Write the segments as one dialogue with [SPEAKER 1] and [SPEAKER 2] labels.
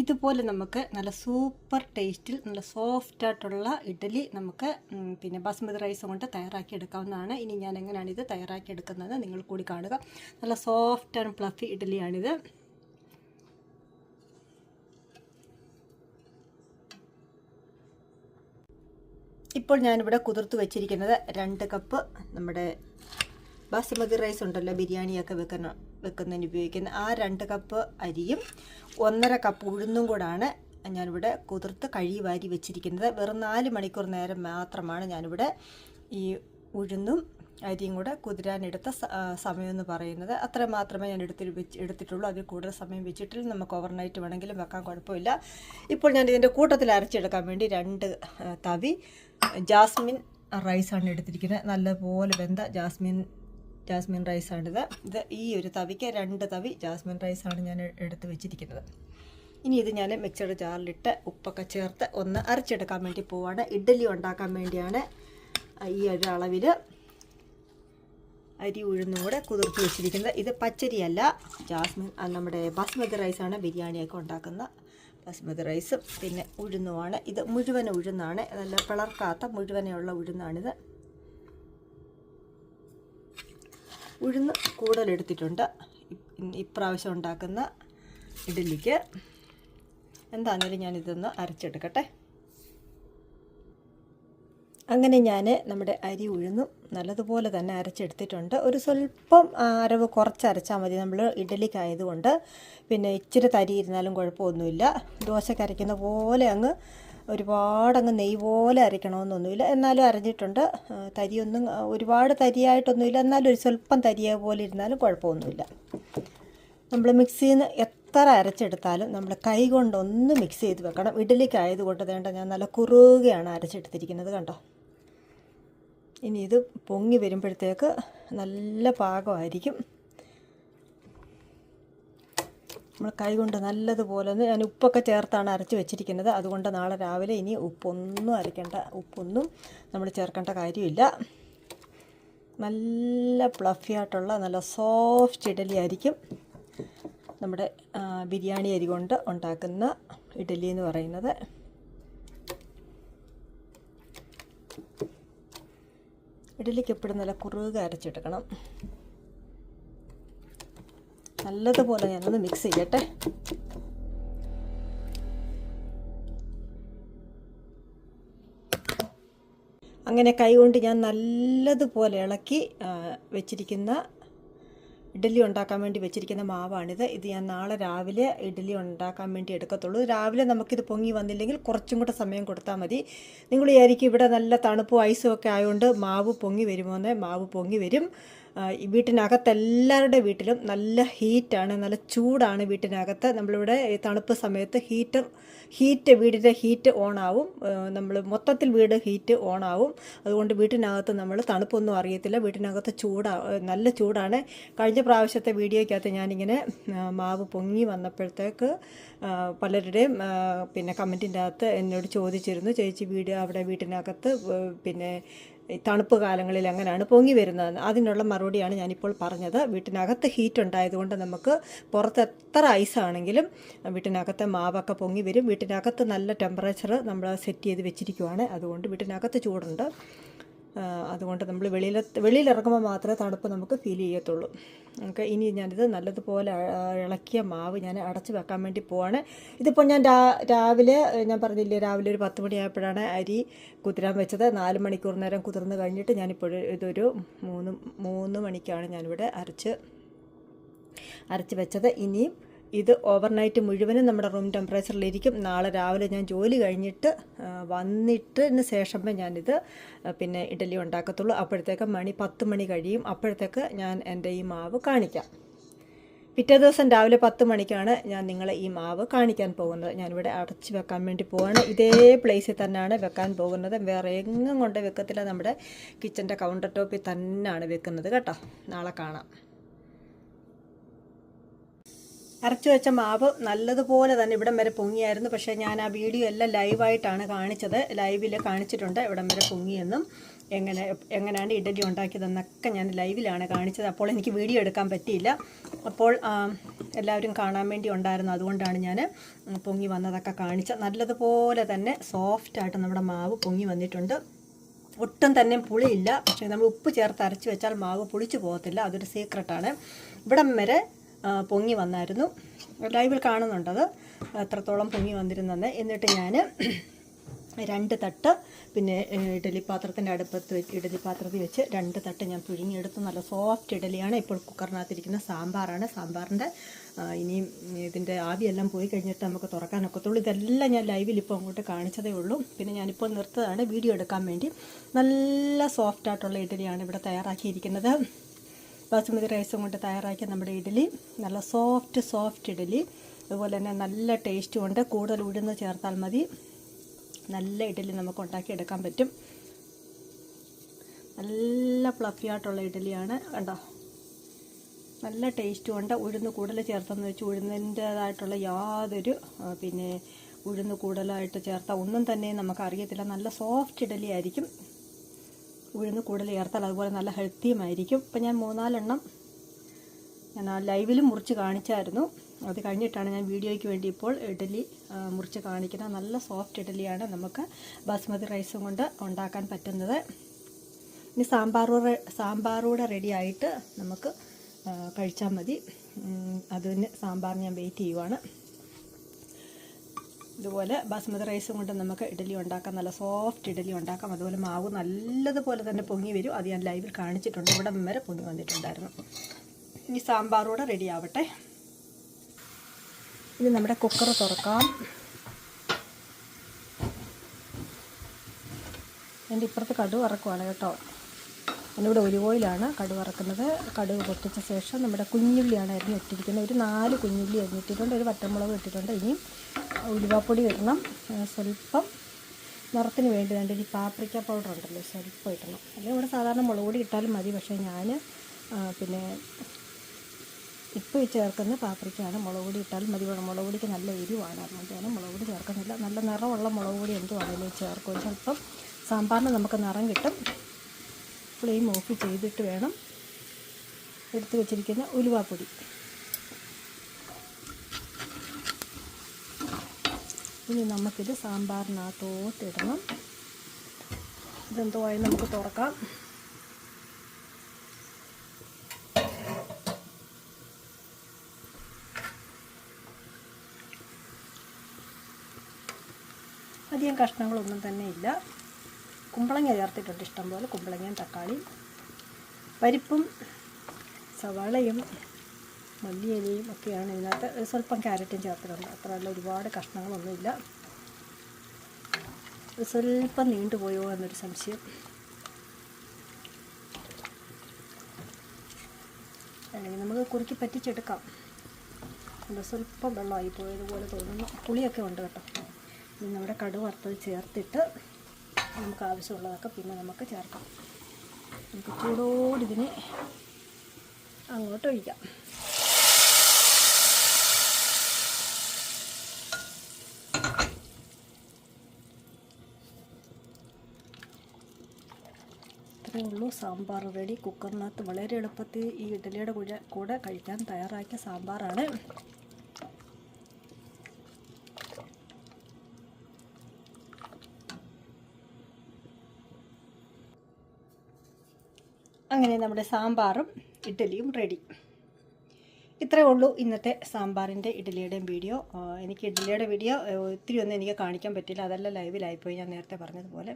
[SPEAKER 1] ഇതുപോലെ നമുക്ക് നല്ല സൂപ്പർ ടേസ്റ്റിൽ നല്ല സോഫ്റ്റ് ആയിട്ടുള്ള ഇഡ്ഡലി നമുക്ക് പിന്നെ ബസ്മതി റൈസ് കൊണ്ട് തയ്യാറാക്കി എടുക്കാവുന്നതാണ്. ഇനി ഞാൻ എങ്ങനെയാണ് ഇത് തയ്യാറാക്കി എടുക്കുന്നത് നിങ്ങൾ കൂടി കാണുക. നല്ല സോഫ്റ്റ് ആൻഡ് പ്ലഫി ഇഡ്ഡലിയാണിത്. ഇപ്പോൾ ഞാനിവിടെ കുതിർത്ത് വെച്ചിരിക്കുന്നത് രണ്ട് കപ്പ് നമ്മുടെ ബാസുമതി റൈസ് ഉണ്ടല്ലോ ബിരിയാണിയൊക്കെ വെക്കുന്ന വെക്കുന്നതിന് ഉപയോഗിക്കുന്ന ആ രണ്ട് കപ്പ് അരിയും ഒന്നര കപ്പ് ഉഴുന്നും കൂടാണ് ഞാനിവിടെ കുതിർത്ത് കഴുകി വാരി വെച്ചിരിക്കുന്നത്. വെറും നാല് മണിക്കൂർ നേരം മാത്രമാണ് ഞാനിവിടെ ഈ ഉഴുന്നും അരിയും കൂടെ കുതിരാനെടുത്ത സമയമെന്ന് പറയുന്നത്. അത്ര മാത്രമേ ഞാൻ എടുത്തി വെച്ച് എടുത്തിട്ടുള്ളൂ. അതിൽ കൂടുതൽ സമയം വെച്ചിട്ടില്ല. നമുക്ക് ഓവർനൈറ്റ് വേണമെങ്കിലും വെക്കാൻ കുഴപ്പമില്ല. ഇപ്പോൾ ഞാൻ ഇതിന്റെ കൂട്ടത്തിൽ അരച്ചെടുക്കാൻ വേണ്ടി രണ്ട് തവി ജാസ്മിൻ റൈസാണ് എടുത്തിരിക്കുന്നത്. നല്ലപോലെ വെന്ത ജാസ്മിൻ ജാസ്മിൻ റൈസാണിത് ഇത്. ഈ ഒരു തവിക്ക് രണ്ട് തവി ജാസ്മിൻ റൈസാണ് ഞാൻ എടുത്ത് വെച്ചിരിക്കുന്നത്. ഇനി ഇത് ഞാൻ മിക്സഡ് ജാറിലിട്ട് ഉപ്പൊക്കെ ചേർത്ത് ഒന്ന് അരച്ചെടുക്കാൻ വേണ്ടി പോവാണ്. ഇഡ്ഡലി ഉണ്ടാക്കാൻ വേണ്ടിയാണ് ഈ ഒരു അളവിൽ അരി ഉഴുന്നും കൂടെ കുതിർത്ത് വെച്ചിരിക്കുന്നത്. ഇത് പച്ചരിയല്ല ജാസ്മിൻ നമ്മുടെ ബസ്മതി റൈസാണ് ബിരിയാണിയൊക്കെ ഉണ്ടാക്കുന്ന ബസ്മതി റൈസും പിന്നെ ഉഴുന്നുമാണ്. ഇത് മുഴുവൻ ഉഴുന്നാണ്. നല്ല പിളർക്കാത്ത മുഴുവനെയുള്ള ഉഴുന്നാണിത്. ഉഴുന്ന് കൂടുതലെടുത്തിട്ടുണ്ട്. ഇപ്രാവശ്യം ഉണ്ടാക്കുന്ന ഇഡ്ഡലിക്ക്. എന്താണെങ്കിലും ഞാനിതൊന്ന് അരച്ചെടുക്കട്ടെ. അങ്ങനെ ഞാൻ നമ്മുടെ അരി ഉഴുന്നും നല്ലതുപോലെ തന്നെ അരച്ചെടുത്തിട്ടുണ്ട്. ഒരു സ്വല്പം അരവ് കുറച്ച് അരച്ചാൽ മതി. നമ്മൾ ഇഡ്ഡലിക്കായതുകൊണ്ട്. പിന്നെ ഇച്ചിരി തരി ഇരുന്നാലും കുഴപ്പമൊന്നുമില്ല. ദോശക്കരയ്ക്കുന്ന പോലെ അങ്ങ് ഒരുപാട് നെയ് പോലെ അരയ്ക്കണമെന്നൊന്നുമില്ല. എന്നാലും അരഞ്ഞിട്ടുണ്ട്. തരിയൊന്നും ഒരുപാട് തരിയായിട്ടൊന്നുമില്ല. എന്നാലും ഒരു സ്വല്പം തരിയ പോലെ ഇരുന്നാലും കുഴപ്പമൊന്നുമില്ല. നമ്മൾ മിക്സിയിൽ നിന്ന് എത്ര അരച്ചെടുത്താലും നമ്മൾ കൈ കൊണ്ടൊന്ന് മിക്സ് ചെയ്ത് വെക്കണം. ഇഡ്ഡലിക്ക് കൊണ്ട് വേണ്ട ഞാൻ നല്ല കുറുകയാണ് അരച്ചെടുത്തിരിക്കുന്നത് കണ്ടോ? ഇനി ഇത് പൊങ്ങി വരുമ്പോഴത്തേക്ക് നല്ല പാകമായിരിക്കും. നമ്മൾ കൈകൊണ്ട് നല്ലതുപോലെ ഞാൻ ഉപ്പൊക്കെ ചേർത്താണ് അരച്ച് വെച്ചിരിക്കുന്നത്. അതുകൊണ്ട് നാളെ രാവിലെ ഇനി ഉപ്പൊന്നും അരയ്ക്കേണ്ട. ഉപ്പൊന്നും നമ്മൾ ചേർക്കേണ്ട കാര്യമില്ല. നല്ല പ്ലഫി ആയിട്ടുള്ള നല്ല സോഫ്റ്റ് ഇഡലി ആയിരിക്കും നമ്മുടെ ബിരിയാണി അരി കൊണ്ട് ഉണ്ടാക്കുന്ന ഇഡലി എന്ന് പറയുന്നത്. ഇഡലിക്ക് എപ്പോഴും നല്ല കുറുക അരച്ചെടുക്കണം നല്ലതുപോലെ ഞാനൊന്ന് മിക്സ് ചെയ്യട്ടെ. അങ്ങനെ കൈകൊണ്ട് ഞാൻ നല്ലതുപോലെ ഇളക്കി വെച്ചിരിക്കുന്ന ഇഡ്ഡലി ഉണ്ടാക്കാൻ വേണ്ടി വെച്ചിരിക്കുന്ന മാവാണിത്. ഇത് ഞാൻ നാളെ രാവിലെ ഇഡ്ഡലി ഉണ്ടാക്കാൻ വേണ്ടി എടുക്കത്തുള്ളൂ. രാവിലെ നമുക്കിത് പൊങ്ങി വന്നില്ലെങ്കിൽ കുറച്ചും കൂടെ സമയം കൊടുത്താൽ മതി. നിങ്ങൾ വിചാരിക്കും ഇവിടെ നല്ല തണുപ്പും ഐസും ഒക്കെ ആയതുകൊണ്ട് മാവ് പൊങ്ങി വരുമോന്ന്? മാവ് പൊങ്ങി വരും. ആ, ഈ വീട്ടിനകത്ത് എല്ലാവരുടെ വീട്ടിലും നല്ല ഹീറ്റാണ് നല്ല ചൂടാണ് വീട്ടിനകത്ത്. നമ്മളിവിടെ തണുപ്പ് സമയത്ത് ഹീറ്റർ ഹീറ്റ് വീടിന്റെ ഹീറ്റ് ഓൺ ആവും. നമ്മൾ മൊത്തത്തിൽ വീട് ഹീറ്റ് ഓൺ ആവും. അതുകൊണ്ട് വീട്ടിനകത്ത് നമ്മൾ തണുപ്പൊന്നും അറിയത്തില്ല. വീട്ടിനകത്ത് ചൂടാ നല്ല ചൂടാണ്. കഴിഞ്ഞ പ്രാവശ്യത്തെ വീഡിയോയ്ക്കകത്ത് ഞാനിങ്ങനെ മാവ് പൊങ്ങി വന്നപ്പോഴത്തേക്ക് പലരുടെയും പിന്നെ കമന്റിന്റെ അകത്ത് എന്നോട് ചോദിച്ചിരുന്നു ചേച്ചി വീട് അവിടെ വീട്ടിനകത്ത് പിന്നെ തണുപ്പ് കാലങ്ങളിൽ അങ്ങനെയാണ് പൊങ്ങി വരുന്നത് അതിനുള്ള മറുപടിയാണ് ഞാനിപ്പോൾ പറഞ്ഞത്. വീട്ടിനകത്ത് ഹീറ്റ് ഉണ്ടായതുകൊണ്ട് നമുക്ക് പുറത്ത് എത്ര ഐസാണെങ്കിലും വീട്ടിനകത്തെ മാവൊക്കെ പൊങ്ങി വരും. വീട്ടിനകത്ത് നല്ല ടെമ്പറേച്ചർ നമ്മൾ സെറ്റ് ചെയ്ത് വെച്ചിരിക്കുവാണ്. അതുകൊണ്ട് വീട്ടിനകത്ത് ചൂടുണ്ട്. അതുകൊണ്ട് നമ്മൾ വെളിയിൽ വെളിയിലിറങ്ങുമ്പോൾ മാത്രമേ തണുപ്പ് നമുക്ക് ഫീൽ ചെയ്യത്തുള്ളൂ. ഓക്കെ ഇനി ഞാനിത് നല്ലതുപോലെ ഇളക്കിയ മാവ് ഞാൻ അടച്ച് വെക്കാൻ വേണ്ടി പോവാണ്. ഇതിപ്പോൾ ഞാൻ രാവിലെ ഞാൻ പറഞ്ഞില്ലേ രാവിലെ ഒരു പത്ത് മണിയായപ്പോഴാണ് അരി കുതിരാൻ വെച്ചത്. നാല് മണിക്കൂർ നേരം കുതിർന്ന് കഴിഞ്ഞിട്ട് ഞാനിപ്പോൾ ഇതൊരു മൂന്ന് മൂന്ന് മണിക്കാണ് ഞാനിവിടെ അരച്ച് അരച്ച് വെച്ചത്. ഇനിയും ഇത് ഓവർനൈറ്റ് മുഴുവനും നമ്മുടെ റൂം ടെമ്പറേച്ചറിലിരിക്കും നാളെ രാവിലെ ഞാൻ ജോലി കഴിഞ്ഞിട്ട് വന്നിട്ടതിന് ശേഷമേ ഞാനിത് പിന്നെ ഇഡലി ഉണ്ടാക്കത്തുള്ളൂ. അപ്പോഴത്തേക്ക് മണി പത്ത് മണി കഴിയും. അപ്പോഴത്തേക്ക് ഞാൻ എന്റെ ഈ മാവ് കാണിക്കാം. പിറ്റേ ദിവസം രാവിലെ പത്ത് മണിക്കാണ് ഞാൻ നിങ്ങളെ ഈ മാവ് കാണിക്കാൻ പോകുന്നത്. ഞാനിവിടെ അടച്ച് വെക്കാൻ വേണ്ടി പോവാണ്. ഇതേ പ്ലേസിൽ തന്നെയാണ് വെക്കാൻ പോകുന്നത്. വേറെ എങ്ങും കൊണ്ട് വെക്കത്തില്ല. നമ്മുടെ കിച്ചന്റെ കൗണ്ടർ ടോപ്പിൽ തന്നെയാണ് വെക്കുന്നത് കേട്ടോ. നാളെ കാണാം. അരച്ചു വെച്ച മാവ് നല്ലതുപോലെ തന്നെ ഇവിടം വരെ പൊങ്ങിയായിരുന്നു. പക്ഷേ ഞാൻ ആ വീഡിയോ എല്ലാം ലൈവായിട്ടാണ് കാണിച്ചത്. ലൈവിൽ കാണിച്ചിട്ടുണ്ട് ഇവിടം വരെ പൊങ്ങിയെന്നും എങ്ങനെ എങ്ങനെയാണ് ഇഡലി ഉണ്ടാക്കിയതെന്നൊക്കെ ഞാൻ ലൈവിലാണ് കാണിച്ചത്. അപ്പോൾ എനിക്ക് വീഡിയോ എടുക്കാൻ പറ്റിയില്ല. അപ്പോൾ എല്ലാവരും കാണാൻ വേണ്ടി ഉണ്ടായിരുന്നു. അതുകൊണ്ടാണ് ഞാൻ പൊങ്ങി വന്നതൊക്കെ കാണിച്ചത്. നല്ലതുപോലെ തന്നെ സോഫ്റ്റായിട്ട് നമ്മുടെ മാവ് പൊങ്ങി വന്നിട്ടുണ്ട്. ഒട്ടും തന്നെ പുളിയില്ല. പക്ഷേ നമ്മൾ ഉപ്പ് ചേർത്ത് അരച്ച് വെച്ചാൽ മാവ് പുളിച്ചു പോകത്തില്ല. അതൊരു സീക്രട്ടാണ് ഇവിടം വരെ പൊങ്ങി വന്നായിരുന്നു. ലൈവിൽ കാണുന്നുണ്ടത്. എത്രത്തോളം പൊങ്ങി വന്നിരുന്നെന്ന്. എന്നിട്ട് ഞാൻ രണ്ട് തട്ട് പിന്നെ ഇഡലിപ്പാത്രത്തിന്റെ ഇഡലി പാത്രത്തിന്റെ അടുപ്പത്ത് വെച്ച് ഇഡലി പാത്രത്തിൽ വെച്ച് രണ്ട് തട്ട് ഞാൻ പിഴിഞ്ഞെടുത്ത് നല്ല സോഫ്റ്റ് ഇഡലിയാണ്. ഇപ്പോൾ കുക്കറിനകത്തിരിക്കുന്ന സാമ്പാറാണ്. സാമ്പാറിന്റെ ഇനിയും ഇതിന്റെ ആവിയെല്ലാം പോയി കഴിഞ്ഞിട്ട് നമുക്ക് തുറക്കാനൊക്കത്തുള്ളൂ ഇതെല്ലാം ഞാൻ ലൈവിൽ ഇപ്പോൾ അങ്ങോട്ട് കാണിച്ചതേ ഉള്ളൂ. പിന്നെ ഞാനിപ്പോൾ നിർത്തതാണ്. വീഡിയോ എടുക്കാൻ വേണ്ടി. നല്ല സോഫ്റ്റായിട്ടുള്ള ഇഡലിയാണ് ഇവിടെ തയ്യാറാക്കിയിരിക്കുന്നത്. ബാസുമതി റൈസും കൊണ്ട് തയ്യാറാക്കിയ നമ്മുടെ ഇഡലി. നല്ല സോഫ്റ്റ് സോഫ്റ്റ് ഇഡലി. അതുപോലെ തന്നെ നല്ല ടേസ്റ്റും ഉണ്ട്. കൂടുതൽ ഉഴുന്ന് ചേർത്താൽ മതി. നല്ല ഇഡലി നമുക്ക് ഉണ്ടാക്കിയെടുക്കാൻ പറ്റും. നല്ല ഫ്ലഫി ആയിട്ടുള്ള ഇഡലിയാണ്. കണ്ടോ? നല്ല ടേസ്റ്റും ഉണ്ട്. ഉഴുന്ന് കൂടുതൽ ചേർത്തെന്ന് വെച്ച് ഉഴുന്നിന്റേതായിട്ടുള്ള യാതൊരു പിന്നെ ഉഴുന്ന് കൂടുതലായിട്ട് ചേർത്താൽ ഒന്നും തന്നെ നമുക്ക് അറിയത്തില്ല നല്ല സോഫ്റ്റ് ഇഡലി ആയിരിക്കും. ഉഴുന്ന് കൂടുതൽ ചേർത്താൽ അതുപോലെ നല്ല ഹെൽത്തിയുമായിരിക്കും. ഇപ്പം ഞാൻ മൂന്നാലെണ്ണം ഞാൻ ആ ലൈവിലും മുറിച്ച് കാണിച്ചായിരുന്നു. അത് കഴിഞ്ഞിട്ടാണ് ഞാൻ വീഡിയോയ്ക്ക് വേണ്ടി ഇപ്പോൾ ഇഡലി മുറിച്ച് കാണിക്കുന്നത്. നല്ല സോഫ്റ്റ് ഇഡലിയാണ് നമുക്ക് ബാസ്മതി റൈസും കൊണ്ട് ഉണ്ടാക്കാൻ പറ്റുന്നത്. ഇനി സാമ്പാറൂടെ സാമ്പാറൂടെ റെഡി ആയിട്ട് നമുക്ക് കഴിച്ചാൽ മതി. അതിന് സാമ്പാർ ഞാൻ വെയിറ്റ് ചെയ്യുവാണ്. ഇതുപോലെ ബാസ്മതി റൈസും കൊണ്ട് നമുക്ക് ഇഡലി ഉണ്ടാക്കാം. നല്ല സോഫ്റ്റ് ഇഡലി ഉണ്ടാക്കാം. അതുപോലെ മാവ് നല്ലതുപോലെ തന്നെ പൊങ്ങി വരും. അത് ഞാൻ ലൈവിൽ കാണിച്ചിട്ടുണ്ട്. ഇവിടെ വരെ പൊങ്ങി വന്നിട്ടുണ്ടായിരുന്നു. ഇനി സാമ്പാറൂടെ റെഡി ആവട്ടെ. ഇനി നമ്മുടെ കുക്കർ തുറക്കാം. എന്റെ ഇപ്പുറത്ത് കടുവ് ഇറക്കുവാണ് കേട്ടോ. ഞാനിവിടെ ഒരു ഓയിലാണ് കടുവ് ഇറക്കുന്നത് കടുവ് പൊട്ടിച്ച ശേഷം നമ്മുടെ കുഞ്ഞുള്ളിയാണ് അരിഞ്ഞിട്ടിരിക്കുന്നത് ഒരു നാല് കുഞ്ഞുള്ളി അരിഞ്ഞിട്ടിട്ടുണ്ട്. ഒരു വറ്റമുളക് ഇട്ടിട്ടുണ്ട്. ഇനിയും ഉലുവാപ്പൊടി ഇടണം. സ്വല്പം നിറത്തിന് വേണ്ടി വേണ്ട ഈ പാപ്രിക്ക പൗഡർ ഉണ്ടല്ലോ സ്വല്പം ഇടണം. അല്ലെങ്കിൽ ഇവിടെ സാധാരണ മുളക് പൊടി ഇട്ടാലും മതി. പക്ഷേ ഞാൻ പിന്നെ ഇപ്പോൾ ചേർക്കുന്ന പാപ്രിക്കയാണ് മുളക് പൊടി ഇട്ടാലും മതി. മുളക് പൊടിക്ക് നല്ല എരിവാണ്. അതുകൊണ്ട് ഞാൻ മുളക് പൊടി ചേർക്കുന്നില്ല. നല്ല നിറമുള്ള മുളക് പൊടി എന്തും അതിൽ ചേർക്കും. ചിലപ്പം സാമ്പാറിന് നമുക്ക് നിറം കിട്ടും. ഫ്ലെയിം ഓഫ് ചെയ്തിട്ട് വേണം എടുത്തു വെച്ചിരിക്കുന്ന ഉലുവാപ്പൊടി. ഇനി നമുക്കിത് സാമ്പാറിനകത്തോട്ട് ഇടണം. ഇതെന്തോ ആയി നമുക്ക് തുറക്കാം. അധികം കഷ്ണങ്ങളൊന്നും തന്നെ ഇല്ല. കുമ്പളങ്ങ ചേർത്തിട്ടുണ്ട്. ഇഷ്ടംപോലെ കുമ്പളങ്ങയും തക്കാളിയും പരിപ്പും സവാളയും മല്ലിയിലയും ഒക്കെയാണ് ഇതിനകത്ത് സ്വല്പം ക്യാരറ്റും ചേർത്തിട്ടുണ്ട്. അത്രയല്ല ഒരുപാട് കഷ്ണങ്ങളൊന്നുമില്ല. സ്വല്പം നീണ്ടുപോയോ എന്നൊരു സംശയം. അല്ലെങ്കിൽ നമുക്ക് കുറുക്കി പറ്റിച്ചെടുക്കാം. എന്താ സ്വല്പം വെള്ളമായി പോയതുപോലെ തോന്നുന്നു. പുളിയൊക്കെ ഉണ്ട് കേട്ടോ. ഇനി നമ്മുടെ കടുവറുത്തത് ചേർത്തിട്ട് നമുക്ക് ആവശ്യമുള്ളതൊക്കെ പിന്നെ നമുക്ക് ചേർക്കാം. നമുക്ക് ചൂടോടിതിനെ അങ്ങോട്ട് ഒഴിക്കാം ഇത്രയേ ഉള്ളൂ. സാമ്പാർ റെഡി കുക്കറിനകത്ത് വളരെ എളുപ്പത്തിൽ ഈ ഇഡലിയുടെ കൂടെ കൂടെ കഴിക്കാൻ തയ്യാറാക്കിയ സാമ്പാറാണ്. അങ്ങനെ നമ്മുടെ സാമ്പാറും ഇഡ്ഡലിയും റെഡി ഇത്രയേ ഉള്ളൂ ഇന്നത്തെ സാമ്പാറിന്റെ ഇഡ്ഡലിയുടെയും വീഡിയോ എനിക്ക് ഇഡ്ഡലിയുടെ വീഡിയോ ഒത്തിരി ഒന്നും എനിക്ക് കാണിക്കാൻ പറ്റില്ല അതെല്ലാം ലൈവിലായിപ്പോയി ഞാൻ നേരത്തെ പറഞ്ഞതുപോലെ.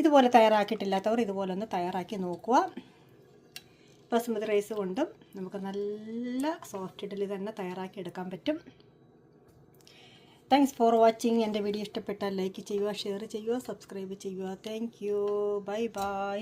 [SPEAKER 1] ഇതുപോലെ തയ്യാറാക്കിയിട്ടില്ലാത്തവർ ഇതുപോലെ ഒന്ന് തയ്യാറാക്കി നോക്കുക. ബസുമതി റൈസ് കൊണ്ടും നമുക്ക് നല്ല സോഫ്റ്റ് ഇഡ്ഡലി തന്നെ തയ്യാറാക്കി എടുക്കാൻ പറ്റും. താങ്ക്സ് ഫോർ വാച്ചിങ് എന്റെ വീഡിയോ ഇഷ്ടപ്പെട്ടാൽ ലൈക്ക് ചെയ്യുക ഷെയർ ചെയ്യുക സബ്സ്ക്രൈബ് ചെയ്യുക. Thank you bye bye